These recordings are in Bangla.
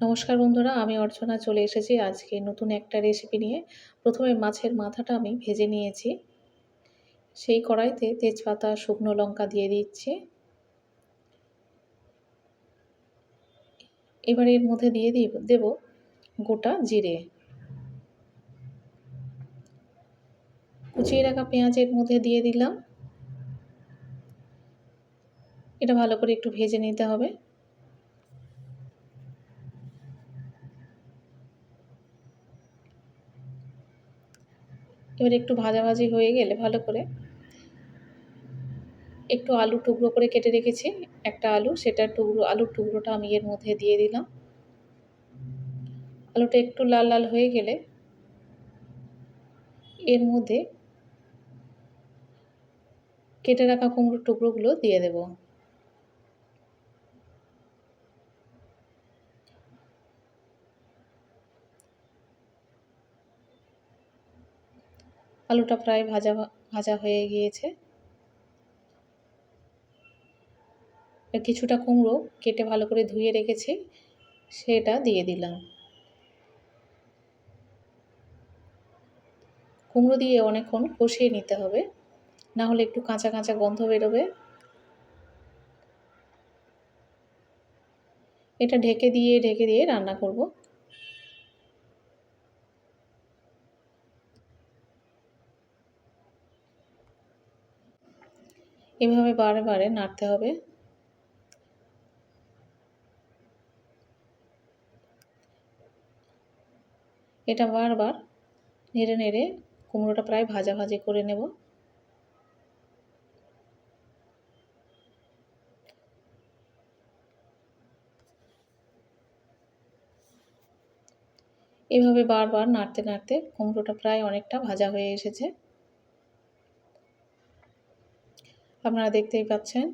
নমস্কার বন্ধুরা, আমি অর্চনা চলে এসেছি আজকে নতুন একটা রেসিপি নিয়ে। প্রথমে মাছের মাথাটা আমি ভেজে নিয়েছি। সেই কড়াইতে তেজপাতা, শুকনো লঙ্কা দিয়ে দিচ্ছি। এবার এর মধ্যে দিয়ে দিব দেব গোটা জিরে। কুচিয়ে রাখা পেঁয়াজের মধ্যে দিয়ে দিলাম। এটা ভালো করে একটু ভেজে নিতে হবে। এবার একটু ভাজাভাজি হয়ে গেলে ভালো করে একটু আলু টুকরো করে কেটে রেখেছি, একটা আলু সেটা টুকরো, আলুর টুকরোটা আমি এর মধ্যে দিয়ে দিলাম। আলুটা একটু লাল লাল হয়ে গেলে এর মধ্যে কেটে রাখা কুমড়োর টুকরোগুলো দিয়ে দেব। আলুটা প্রায় ভাজা ভাজা হয়ে গিয়েছে। কিছুটা কুমড়ো কেটে ভালো করে ধুয়ে রেখেছি, সেটা দিয়ে দিলাম। কুমড়ো দিয়ে অনেকক্ষণ কষিয়ে নিতে হবে, না হলে একটু কাঁচা কাঁচা গন্ধ বেরোবে। এটা ঢেকে দিয়ে ঢেকে দিয়ে রান্না করব। এভাবে বারে বারে নাড়তে হবে। এটা বারবার নেড়ে নেড়ে কুমড়োটা প্রায় ভাজা ভাজি করে নেব। এভাবে বারবার নাড়তে নাড়তে কুমড়োটা প্রায় অনেকটা ভাজা হয়ে এসেছে। আপনারা দেখতেই পাচ্ছেন।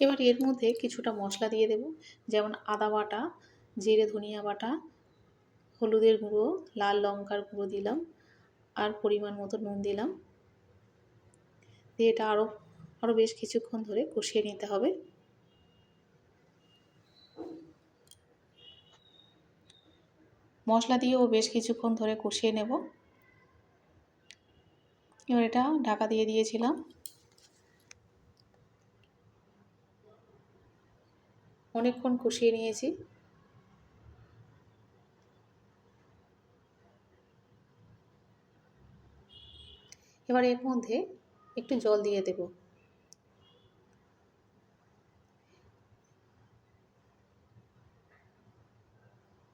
এবার এর মধ্যে কিছুটা মশলা দিয়ে দেব, যেমন আদা বাটা, জিরে ধনিয়া বাটা, হলুদের গুঁড়ো, লাল লঙ্কার গুঁড়ো দিলাম, আর পরিমাণ মতো নুন দিলাম। দিয়ে এটা আরও আরও বেশ কিছুক্ষণ ধরে কষিয়ে নিতে হবে। মশলা দিয়েও বেশ কিছুক্ষণ ধরে কষিয়ে নেব। এবার এটা ঢাকা দিয়ে দিয়েছিলাম। অনেকক্ষণ কষিয়ে নিয়েছি। এবার এর মধ্যে একটু জল দিয়ে দেব।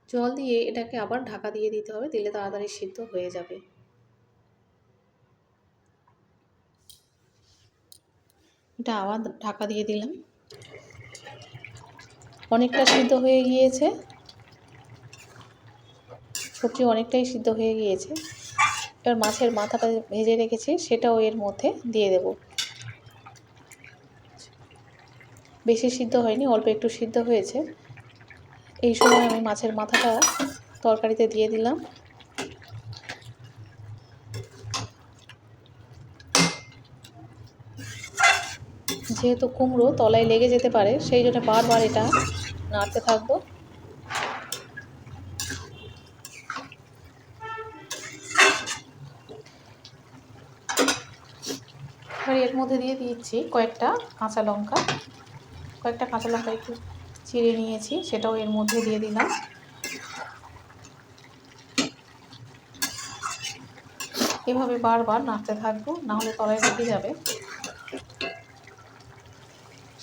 জল দিয়ে এটাকে আবার ঢাকা দিয়ে দিতে হবে, দিলে তাড়াতাড়ি সিদ্ধ হয়ে যাবে। এটা আবার ঢাকা দিয়ে দিলাম। অনেকটা সিদ্ধ হয়ে গিয়েছে। সবজি অনেকটাই সিদ্ধ হয়ে গিয়েছে। এবার মাছের মাথাটা ভেজে রেখেছি, সেটাও এর মধ্যে দিয়ে দেব। বেশি সিদ্ধ হয়নি, অল্প একটু সিদ্ধ হয়েছে। এই সময় আমি মাছের মাথাটা তরকারিতে দিয়ে দিলাম। যেহেতু কুমড়ো তলায় লেগে যেতে পারে, সেই জন্য বারবার এটা নাড়তে থাকব। এবার এর মধ্যে দিয়ে দিচ্ছি কয়েকটা কাঁচা লঙ্কা। কয়েকটা কাঁচা লঙ্কা একটু চিড়ে নিয়েছি, সেটাও এর মধ্যে দিয়ে দিলাম। এভাবে বারবার নাড়তে থাকব নাহলে তলায় ঢুকে যাবে।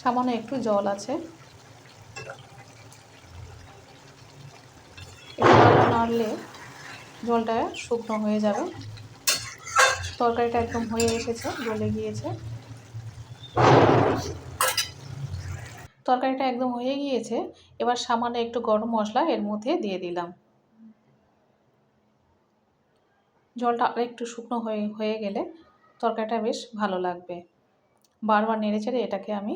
সামান্য একটু জল আছে। নাড়লে জলটা শুকনো হয়ে যাবে। তরকারিটা একদম হয়ে এসেছে, গলে গিয়েছে। তরকারিটা একদম হয়ে গিয়েছে। এবার সামান্য একটু গরম মশলা এর মধ্যে দিয়ে দিলাম। জলটা আরেকটু শুকনো হয়ে হয়ে গেলে তরকারিটা বেশ ভালো লাগবে। বারবার নেড়ে চেড়ে এটাকে আমি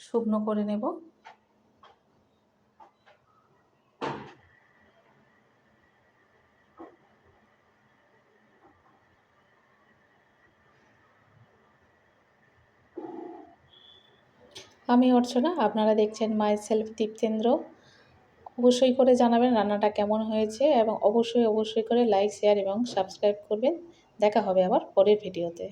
শুকনো করে নেব। আমি অর্চনা, আপনারা দেখছেন মাই সেলফ দীপচেন্দ্র অবশ্যই করে জানাবেন রান্নাটা কেমন হয়েছে এবং অবশ্যই অবশ্যই করে লাইক শেয়ার এবং সাবস্ক্রাইব করবেন। দেখা হবে আবার পরের ভিডিওতে